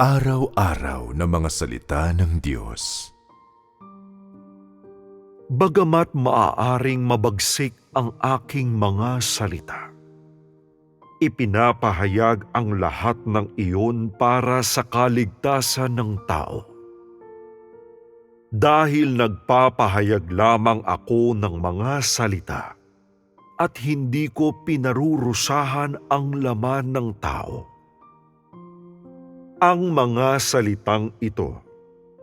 Araw-araw na mga salita ng Diyos. Bagamat maaaring mabagsik ang aking mga salita, ipinapahayag ang lahat ng iyon para sa kaligtasan ng tao. Dahil nagpapahayag lamang ako ng mga salita at hindi ko pinarurusahan ang laman ng tao. Ang mga salitang ito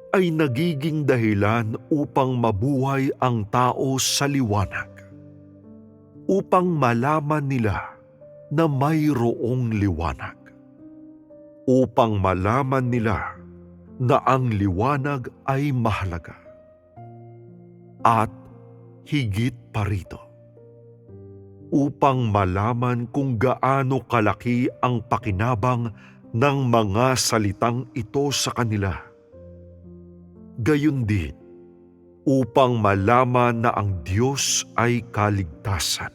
ay nagiging dahilan upang mabuhay ang tao sa liwanag, upang malaman nila na mayroong liwanag, upang malaman nila na ang liwanag ay mahalaga. At higit pa rito, upang malaman kung gaano kalaki ang pakinabang ng mga salitang ito sa kanila. Gayon din, upang malaman na ang Diyos ay kaligtasan.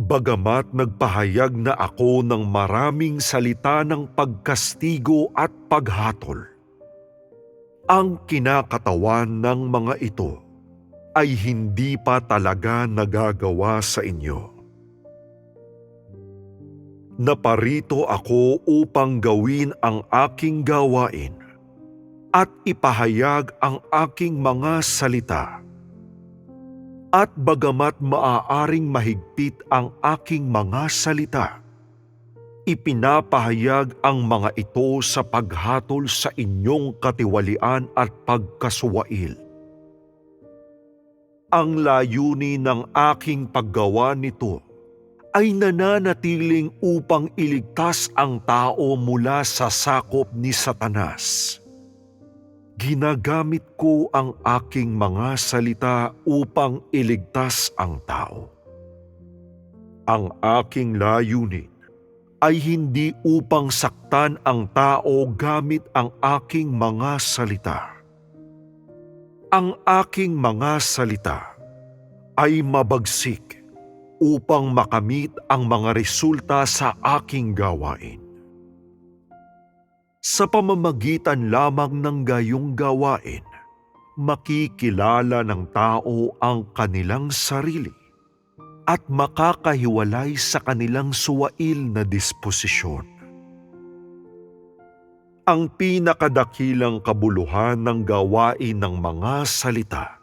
Bagamat nagpahayag na ako ng maraming salita ng pagkastigo at paghatol, ang kinakatawan ng mga ito ay hindi pa talaga nagagawa sa inyo Naparito ako upang gawin ang aking gawain at ipahayag ang aking mga salita. At bagamat maaaring mahigpit ang aking mga salita, ipinapahayag ang mga ito sa paghatol sa inyong katiwalian at pagkasuwail. Ang layunin ng aking paggawa nito ay nananatiling upang iligtas ang tao mula sa sakop ni Satanas. Ginagamit ko ang aking mga salita upang iligtas ang tao. Ang aking layunin ay hindi upang saktan ang tao gamit ang aking mga salita. Ang aking mga salita ay mabagsik upang makamit ang mga resulta sa aking gawain. Sa pamamagitan lamang ng gayong gawain, makikilala ng tao ang kanilang sarili at makakahiwalay sa kanilang suwail na disposisyon. Ang pinakadakilang kabuluhan ng gawain ng mga salita –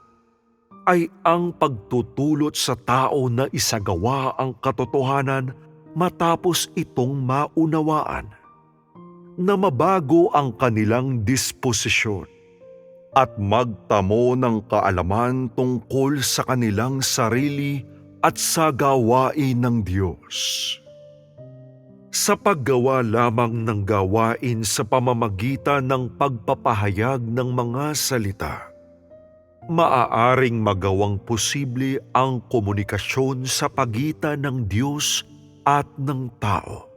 ay ang pagtutulot sa tao na isagawa ang katotohanan matapos itong maunawaan, na mabago ang kanilang disposisyon at magtamo ng kaalaman tungkol sa kanilang sarili at sa gawain ng Diyos. Sa paggawa lamang ng gawain sa pamamagitan ng pagpapahayag ng mga salita, maaaring magawang posible ang komunikasyon sa pagitan ng Diyos at ng tao.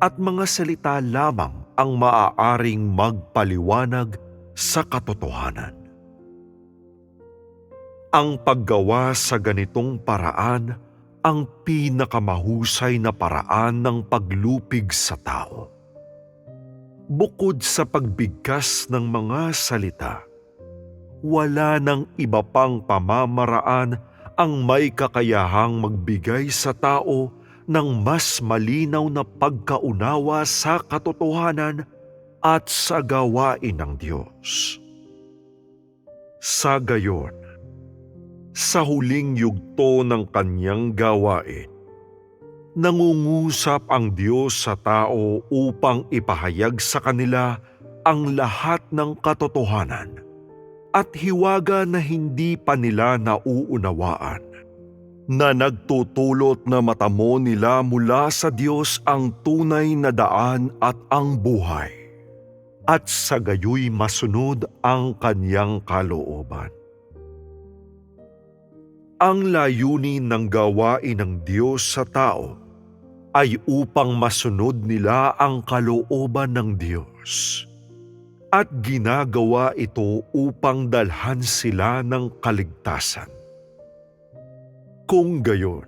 At mga salita lamang ang maaaring magpaliwanag sa katotohanan. Ang paggawa sa ganitong paraan ang pinakamahusay na paraan ng paglupig sa tao. Bukod sa pagbigkas ng mga salita, wala nang iba pang pamamaraan ang may kakayahang magbigay sa tao ng mas malinaw na pagkaunawa sa katotohanan at sa gawain ng Diyos. Sa gayon, sa huling yugto ng kanyang gawain, nangungusap ang Diyos sa tao upang ipahayag sa kanila ang lahat ng katotohanan at hiwaga na hindi pa nila nauunawaan na nagtutulot na matamo nila mula sa Diyos ang tunay na daan at ang buhay, at sa gayoy masunod ang kanyang kalooban. Ang layunin ng gawain ng Diyos sa tao ay upang masunod nila ang kalooban ng Diyos at ginagawa ito upang dalhan sila ng kaligtasan. Kung gayon,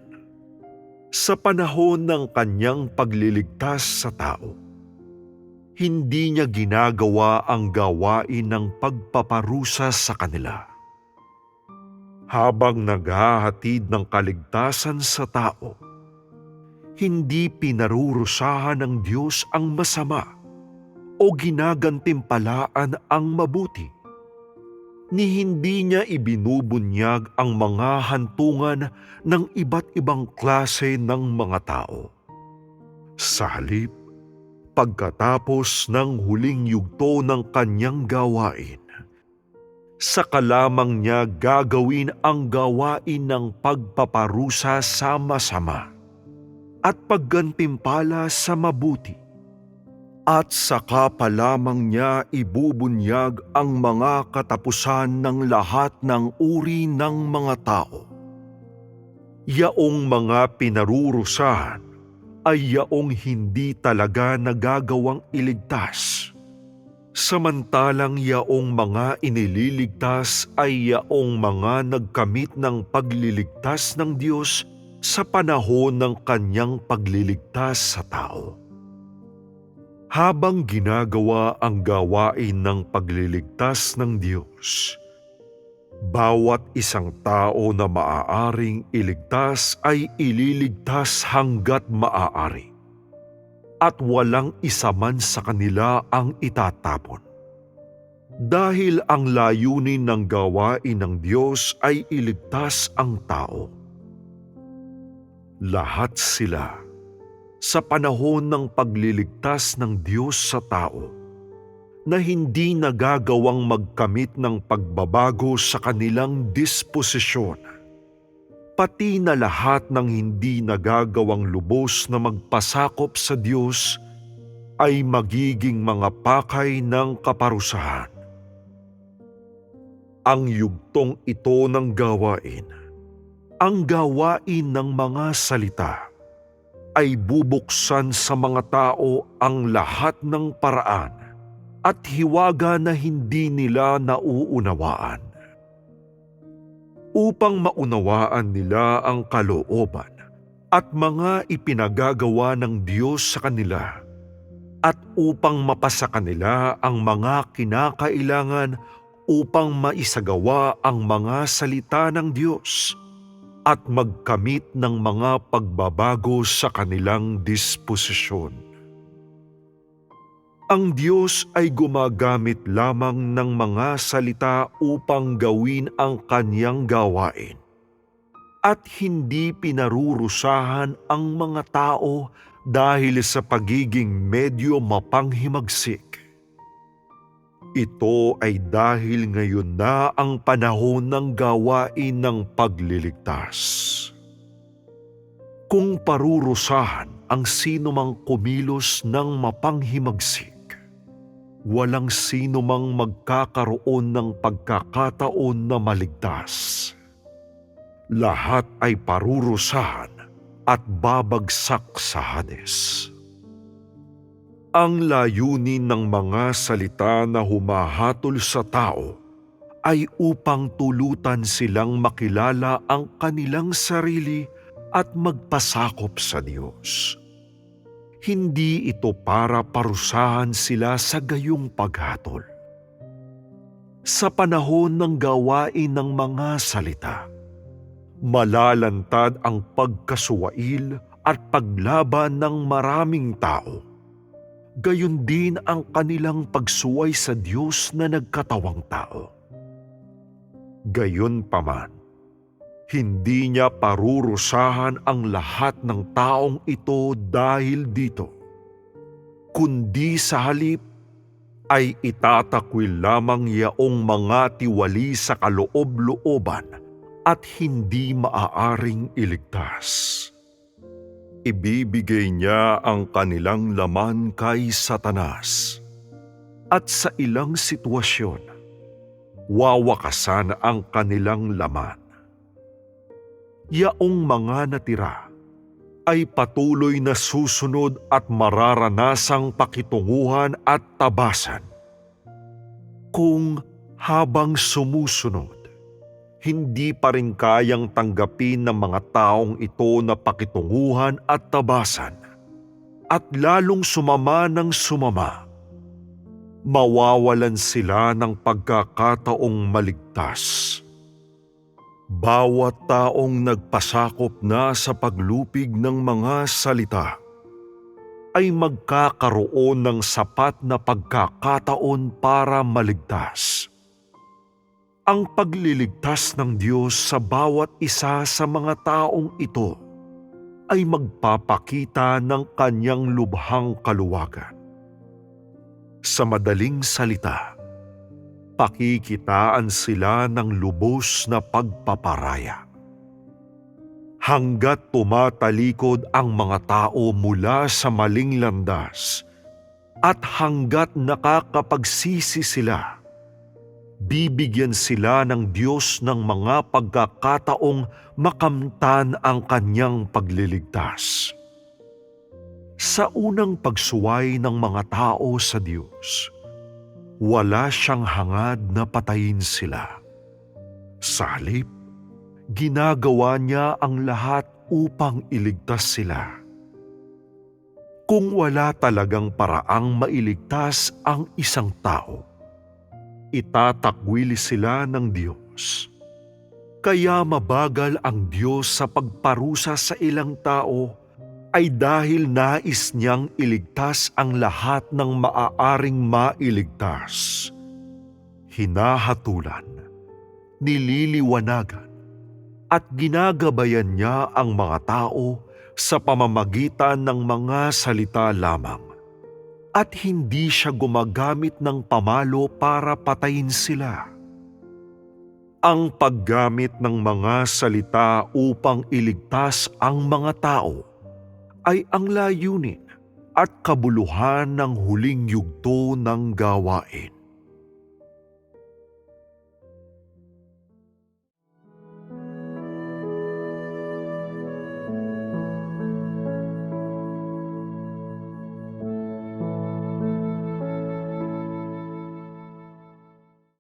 sa panahon ng kanyang pagliligtas sa tao, Hindi niya ginagawa ang gawain ng pagpaparusa sa kanila. Habang naghahatid ng kaligtasan sa tao, hindi pinarurusahan ng Diyos ang masama o ginagantimpalaan ang mabuti ni hindi niya ibinubunyag ang mga hantungan ng iba't ibang klase ng mga tao. Sa halip, pagkatapos ng huling yugto ng kanyang gawain, saka lamang niya gagawin ang gawain ng pagpaparusa sa masama at paggantimpala sa mabuti at saka pa lamang niya ibubunyag ang mga katapusan ng lahat ng uri ng mga tao. Yaong mga pinarurusahan ay yaong hindi talaga nagagawang iligtas. Samantalang yaong mga inililigtas ay yaong mga nagkamit ng pagliligtas ng Diyos sa panahon ng kanyang pagliligtas sa tao habang ginagawa ang gawain ng pagliligtas ng Diyos. Bawat isang tao na maaaring iligtas ay ililigtas hanggat maaari. At walang isa man sa kanila ang itatapon. Dahil ang layunin ng gawain ng Diyos ay iligtas ang tao. Lahat sila sa panahon ng pagliligtas ng Diyos sa tao na hindi nagagawang magkamit ng pagbabago sa kanilang disposisyon. Pati na lahat ng hindi nagagawang lubos na magpasakop sa Diyos ay magiging mga pakay ng kaparusahan. Ang yugtong ito ng gawain, ang gawain ng mga salita, ay bubuksan sa mga tao ang lahat ng paraan at hiwaga na hindi nila nauunawaan. Upang maunawaan nila ang kalooban at mga ipinagagawa ng Diyos sa kanila at upang mapasa kanila ang mga kinakailangan upang maisagawa ang mga salita ng Diyos at magkamit ng mga pagbabago sa kanilang disposisyon. Ang Diyos ay gumagamit lamang ng mga salita upang gawin ang kanyang gawain at hindi pinarurusahan ang mga tao dahil sa pagiging medyo mapanghimagsik. Ito ay dahil ngayon na ang panahon ng gawain ng pagliligtas. Kung parurusahan ang sino mang kumilos ng mapanghimagsik, walang sino mang magkakaroon ng pagkakataon na maligtas. Lahat ay parurusahan at babagsak sa Hades. Ang layunin ng mga salita na humahatol sa tao ay upang tulutan silang makilala ang kanilang sarili at magpasakop sa Diyos. Hindi ito para parusahan sila sa gayong paghatol. Sa panahon ng gawain ng mga salita, malalantad ang pagkasuwail at paglaban ng maraming tao gayon din ang kanilang pagsuway sa Diyos na nagkatawang tao. Gayon paman, hindi niya parurusahan ang lahat ng taong ito dahil dito, kundi sa halip ay itatakwil lamang yaong mga tiwali sa kaloob-looban at hindi maaaring iligtas ibibigay niya ang kanilang laman kay Satanas. At sa ilang sitwasyon, wawakasan ang kanilang laman. Yaong mga natira ay patuloy na susunod at mararanasang pakitunguhan at tabasan. Kung habang sumusunod, hindi pa rin kayang tanggapin ng mga taong ito na pakitunguhan at tabasan at lalong sumama ng sumama mawawalan sila ng pagkakataong maligtas. Bawat taong nagpasakop na sa paglupig ng mga salita ay magkakaroon ng sapat na pagkakataon para maligtas. Ang pagliligtas ng Diyos sa bawat isa sa mga taong ito ay magpapakita ng kanyang lubhang kaluwagan. Sa madaling salita, pakikitaan sila ng lubos na pagpaparaya. Hanggat tumatalikod ang mga tao mula sa maling landas at hanggat nakakapagsisi sila, bibigyan sila ng Diyos ng mga pagkakataong makamtan ang kanyang pagliligtas. Sa unang pagsuway ng mga tao sa Diyos, wala siyang hangad na patayin sila. Sa halip, ginagawa niya ang lahat upang iligtas sila. Kung wala talagang paraang mailigtas ang isang tao, itatakwili sila ng Diyos. Kaya mabagal ang Diyos sa pagparusa sa ilang tao ay dahil nais niyang iligtas ang lahat ng maaaring mailigtas. Hinahatulan, nililiwanagan, at ginagabayan niya ang mga tao sa pamamagitan ng mga salita lamang at hindi siya gumagamit ng pamalo para patayin sila. Ang paggamit ng mga salita upang iligtas ang mga tao ay ang layunin at kabuluhan ng huling yugto ng gawain.